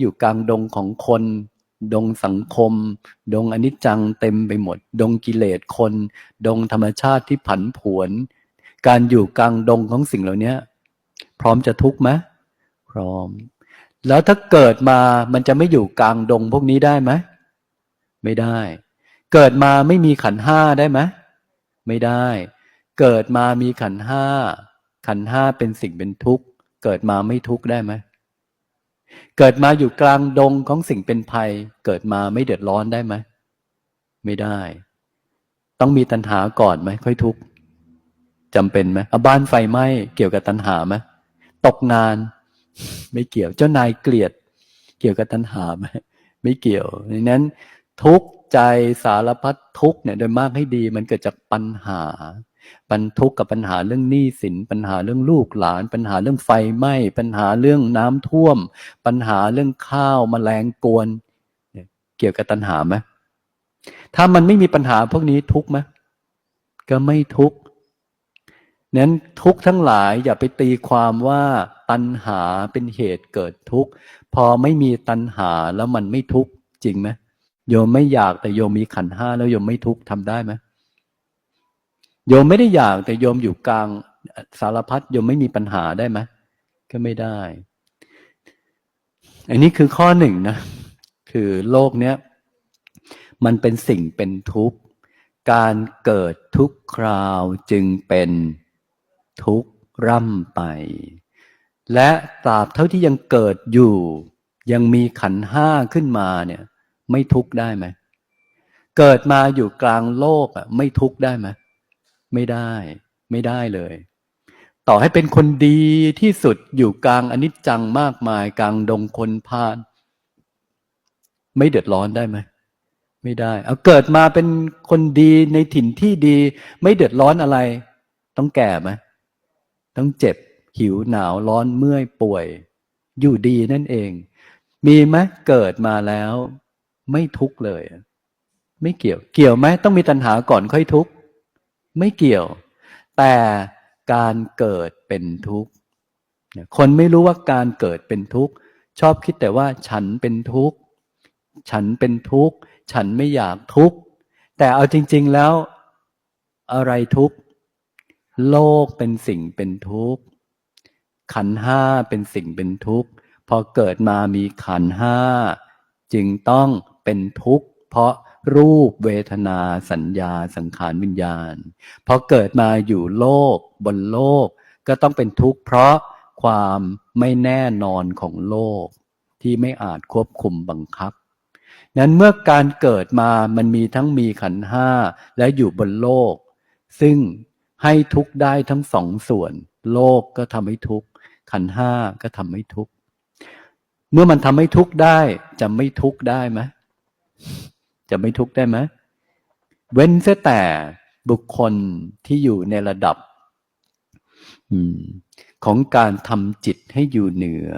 อยู่กลางดงของคน ดงสังคม ดงอนิจจังเต็มไปหมด ดงกิเลสคน ดงธรรมชาติที่ผันผวน การอยู่กลางดงของสิ่งเหล่านี้พร้อมจะทุกข์ไหมพร้อม แล้วถ้าเกิดมามันจะไม่อยู่กลางดงพวกนี้ได้ไหมไม่ได้ เกิดมาไม่มีขันห้าได้ไหมไม่ได้ เกิดมามีขันห้าขันห้าเป็นสิ่งเป็นทุกข์ เกิดมาไม่ทุกข์ได้ไหม เกิดมาอยู่กลางดงของสิ่งเป็นภัย เกิดมาไม่เดือดร้อนได้ไหม ไม่ได้ ต้องมีตัณหาก่อนไหม ค่อยทุกข์จำเป็นไหมบ้านไฟไหม้เกี่ยวกับตัณหาไหมตกงาน ไม่เกี่ยวเจ้านายเกลียด เกี่ยวกับตัณหาไหมไม่เกี่ยวดังนั้น ทุกข์ใจสารพัดทุกข์เนี่ยโดยมากให้ดี มันเกิดจากปัญหา ปัญทุกกับปัญหาเรื่องหนี้สิน ปัญหาเรื่องลูกหลาน ปัญหาเรื่องไฟไหม้ปัญหาเรื่องน้ำท่วม ปัญหาเรื่องข้าวมแมลงกวนเกี่ยวกับตัณหาไหมถ้ามันไม่มีปัญหาพวกนี้ทุกไหมก็ไม่ทุกนั้นทุกทั้งหลายอย่าไปตีความว่าตัณหาเป็นเหตุเกิดทุกข์พอไม่มีตัณหาแล้วมันไม่ทุกข์จริงไหมโยมไม่อยากแต่โยมมีขันห้าแล้วโยมไม่ทุกข์ทำได้ไหม โยมไม่ได้อยากแต่โยมอยู่กลางสารพัดโยมไม่มีปัญหาได้ไหมก็ไม่ได้ อันนี้คือข้อหนึ่งนะ คือโลกเนี้ยมันเป็นสิ่งเป็นทุกข์ การเกิดทุกคราวจึงเป็นทุกข์ร่ำไป และตราบเท่าที่ยังเกิดอยู่ ยังมีขันห้าขึ้นมาเนี่ย ไม่ทุกข์ได้ไหม เกิดมาอยู่กลางโลกอะ ไม่ทุกข์ได้ไหม ไม่ได้ ไม่ได้เลย ต่อให้เป็นคนดีที่สุดอยู่กลางอนิจจังมากมาย กลางดงคนพาลไม่เดือดร้อนได้ไหมไม่ได้ เอาเกิดมาเป็นคนดีในถิ่นที่ดี ไม่เดือดร้อนอะไร ต้องแก่ไหมต้องเจ็บ หิวหนาวร้อนเมื่อยป่วย อยู่ดีนั่นเอง มีไหมเกิดมาแล้ว ไม่ทุกข์เลย ไม่เกี่ยว เกี่ยวไหมต้องมีตัณหาก่อนค่อยทุกข์ ไม่เกี่ยว แต่การเกิดเป็นทุกข์คนไม่รู้ว่าการเกิดเป็นทุกข์ชอบคิดแต่ว่าฉันเป็นทุกข์ฉันเป็นทุกข์ฉันไม่อยากทุกข์แต่เอาจริง ๆแล้วอะไรทุกข์โลกเป็นสิ่งเป็นทุกข์ขันห้าเป็นสิ่งเป็นทุกข์พอเกิดมามีขันห้าจึงต้องเป็นทุกข์เพราะ รูปเวทนาสัญญาสังขารวิญญาณพอเกิดมาอยู่โลกบนโลก ก็ต้องเป็นทุกข์เพราะความไม่แน่นอนของโลก ที่ไม่อาจควบคุมบังคับ นั้นเมื่อการเกิดมามันมีทั้งมีขันห้าและอยู่บนโลก ซึ่งให้ทุกข์ได้ทั้งสองส่วน โลกก็ทำให้ทุกข์ขันห้าก็ทำให้ทุกข์เมื่อมันทำให้ทุกข์ได้จะไม่ทุกข์ได้ไหม จะไม่ทุกข์ได้ไหมเว้นเสียแต่บุคคลที่อยู่ในระดับอของการทำจิตให้อยู่เหนือ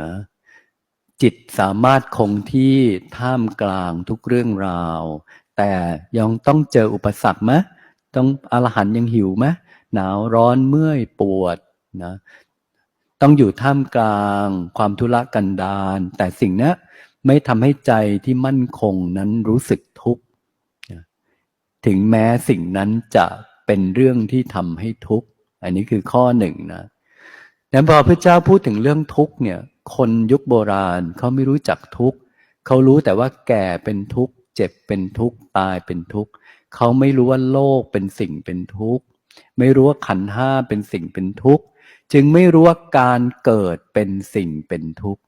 จิตสามารถคงที่ท่ามกลางทุกเรื่องราว แต่ยังต้องเจออุปสรรคไหมต้องอรหันยังหิวไหมหนาวร้อนเมื่อยปวดนะต้องอยู่ท่ามกลางความทุรกันดารแต่สิ่งนี้ไม่ทำให้ใจที่มั่นคงนั้นรู้สึก ถึงแม้สิ่งนั้นจะเป็นเรื่องที่ทำให้ทุกข์ อันนี้คือข้อหนึ่งนะแล้วพอพระเจ้าพูดถึงเรื่องทุกข์เนี่ย คนยุคโบราณเขาไม่รู้จักทุกข์เขารู้แต่ว่าแก่เป็นทุกข์ เจ็บเป็นทุกข์ ตายเป็นทุกข์เขาไม่รู้ว่าโลกเป็นสิ่งเป็นทุกข์ ไม่รู้ว่าขันห้าเป็นสิ่งเป็นทุกข์ จึงไม่รู้ว่าการเกิดเป็นสิ่งเป็นทุกข์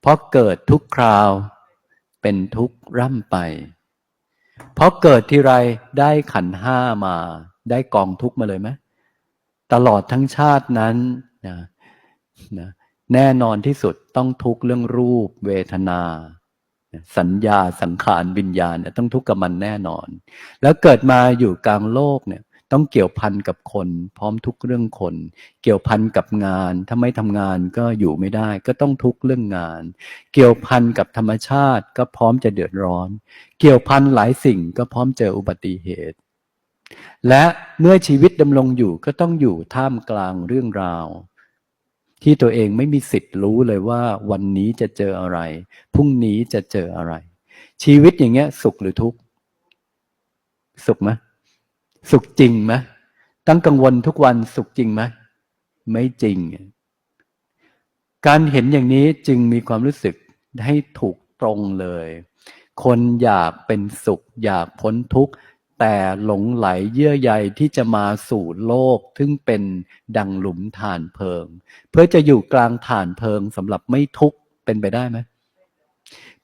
เพราะเกิดทุกคราวเป็นทุกข์ร่ำไป เพราะเกิดที่ไรได้ขันห้ามา ได้กองทุกมาเลยไหมตลอดทั้งชาตินั้นนะนะแน่นอนที่สุดต้องทุกเรื่องรูป เวทนา สัญญาสังขารวิญญาณต้องทุกข์กับมันแน่นอน แล้วเกิดมาอยู่กลางโลกเนี่ย ต้องเกี่ยวพันกับคน พร้อมทุกเรื่องคน เกี่ยวพันกับงาน ถ้าไม่ทำงานก็อยู่ไม่ได้ ก็ต้องทุกเรื่องงาน เกี่ยวพันกับธรรมชาติก็พร้อมจะเดือดร้อน เกี่ยวพันหลายสิ่งก็พร้อมเจออุบัติเหตุ และเมื่อชีวิตดำรงอยู่ก็ต้องอยู่ท่ามกลางเรื่องราว ที่ตัวเองไม่มีสิทธิ์รู้เลยว่า วันนี้จะเจออะไร พรุ่งนี้จะเจออะไร ชีวิตอย่างเงี้ย สุขหรือทุกข์ สุขไหม สุขจริงไหมตั้งกังวลทุกวันสุขจริงไหมไม่จริง การเห็นอย่างนี้จึงมีความรู้สึกให้ถูกตรงเลย คนอยากเป็นสุข อยากพ้นทุกข์ แต่หลงไหลเยื่อใยที่จะมาสู่โลกซึ่งเป็นดังหลุมฐานเพลิง เพื่อจะอยู่กลางฐานเพลิงสำหรับไม่ทุกข์เป็นไปได้ไหม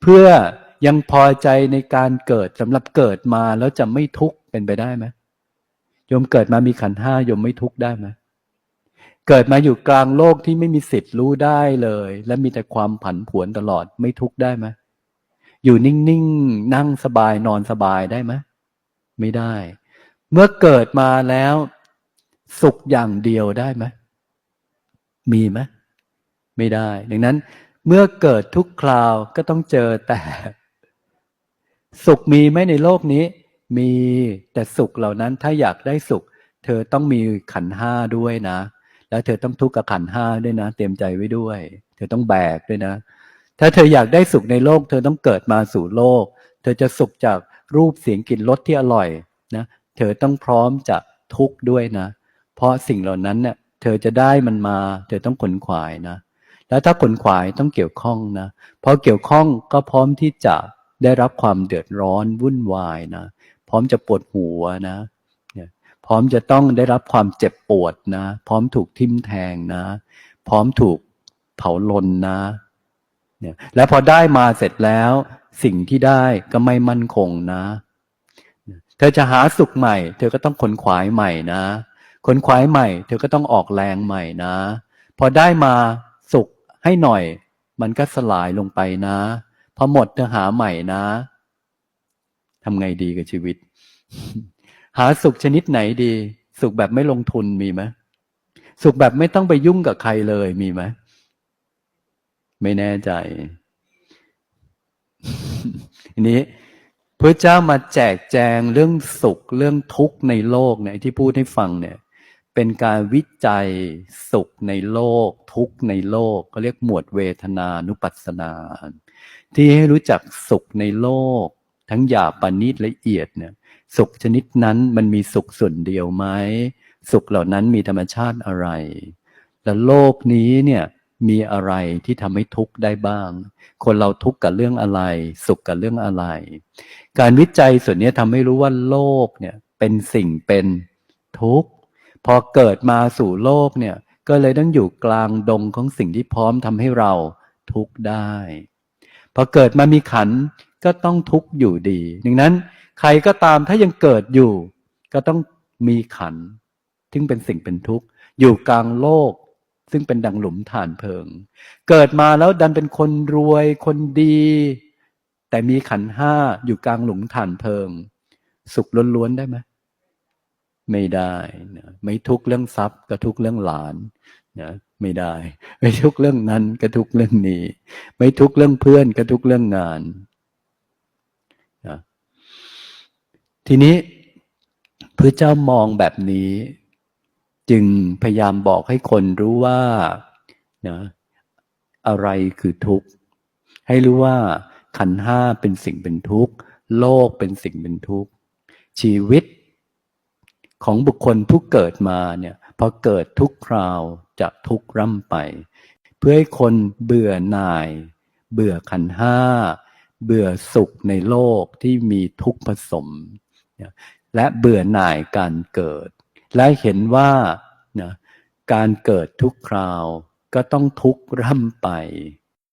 เพื่อยังพอใจในการเกิดสำหรับเกิดมาแล้วจะไม่ทุกข์เป็นไปได้ไหม โยมเกิดมามีขันห้าโยมไม่ทุกข์ได้ไหมเกิดมาอยู่กลางโลกที่ไม่มีสิทธิ์รู้ได้เลย และมีแต่ความผันผวนตลอดไม่ทุกข์ได้ไหมอยู่นิ่งๆนั่งสบายนอนสบายได้ไหมไม่ได้ เมื่อเกิดมาแล้ว สุขอย่างเดียวได้ไหมมีไหมไม่ได้ ดังนั้น เมื่อเกิดทุกคราวก็ต้องเจอแต่ สุขมีไหมในโลกนี้ มีแต่สุขเหล่านั้นถ้าอยากได้สุข เธอต้องมีขันห้าด้วยนะ แล้วเธอต้องทุกข์กับขันห้าด้วยนะ เตรียมใจไว้ด้วย เธอต้องแบกด้วยนะ ถ้าเธออยากได้สุขในโลก เธอต้องเกิดมาสู่โลก เธอจะสุขจากรูปเสียงกลิ่นรสที่อร่อยนะ เธอต้องพร้อมจะทุกข์ด้วยนะ เพราะสิ่งเหล่านั้นเนี่ยเธอจะได้มันมา เธอต้องขนขวายนะ แล้วถ้าขนขวายต้องเกี่ยวข้องนะพอเกี่ยวข้องก็พร้อมที่จะได้รับความเดือดร้อนวุ่นวายนะ พร้อมจะปวดหัวนะพร้อมจะต้องได้รับความเจ็บปวดนะ พร้อมถูกทิ่มแทงนะ พร้อมถูกเผาลนนะเนี่ยแล้วพอได้มาเสร็จแล้ว สิ่งที่ได้ก็ไม่มั่นคงนะ เธอจะหาสุขใหม่ เธอก็ต้องขนขวายใหม่นะ ขนขวายใหม่ เธอก็ต้องออกแรงใหม่นะ พอได้มาสุขให้หน่อย มันก็สลายลงไปนะ พอหมดเธอหาใหม่นะ ทำไงดีกับชีวิต หาสุขชนิดไหนดี สุขแบบไม่ลงทุนมีไหมสุขแบบไม่ต้องไปยุ่งกับใครเลยมีไหมไม่แน่ใจอันนี้พระเจ้ามาแจกแจงเรื่องสุขเรื่องทุกข์ในโลกเนี่ยที่พูดให้ฟังเนี่ย เป็นการวิจัยสุขในโลก ทุกข์ในโลกก็เรียกหมวดเวทนานุปัสสนา ที่ให้รู้จักสุขในโลก ทั้งหยาบปานิดละเอียดเนี่ยสุขชนิดนั้นมันมีสุขส่วนเดียวไหมสุขเหล่านั้นมีธรรมชาติอะไร และโลกนี้เนี่ยมีอะไรที่ทำให้ทุกข์ได้บ้าง คนเราทุกข์กับเรื่องอะไร สุขกับเรื่องอะไร การวิจัยส่วนนี้ทำให้รู้ว่าโลกเนี่ยเป็นสิ่งเป็นทุกข์ พอเกิดมาสู่โลกเนี่ยก็เลยต้องอยู่กลางดงของสิ่งที่พร้อมทำให้เราทุกข์ได้ พอเกิดมามีขัน ก็ต้องทุกข์อยู่ดี ดังนั้นใครก็ตามถ้ายังเกิดอยู่ ก็ต้องมีขันซึ่งเป็นสิ่งเป็นทุกข์ อยู่กลางโลก ซึ่งเป็นดังหลุมฐานเพิง เกิดมาแล้วดันเป็นคนรวยคนดี แต่มีขันห้าอยู่กลางหลุมฐานเพิง สุขล้วนๆได้ไหมไม่ได้นะไม่ทุกเรื่องทรัพย์ก็ทุกเรื่องหลานนะไม่ได้ ไม่ทุกเรื่องนั้นก็ทุกเรื่องนี้ ไม่ทุกเรื่องเพื่อนก็ทุกเรื่องงานนะ ทีนี้พระเจ้ามองแบบนี้ จึงพยายามบอกให้คนรู้ว่านะอะไรคือทุกข์ ให้รู้ว่าขันห้าเป็นสิ่งเป็นทุกข์ โลกเป็นสิ่งเป็นทุกข์ ชีวิตของบุคคลผู้เกิดมาเนี่ยพอเกิดทุกคราวจะทุกข์ร่ำไป เพื่อให้คนเบื่อหน่าย เบื่อขันห้า เบื่อสุขในโลกที่มีทุกข์ผสม และเบื่อหน่ายการเกิด และเห็นว่านะการเกิดทุกคราวก็ต้องทุกข์ร่ำไป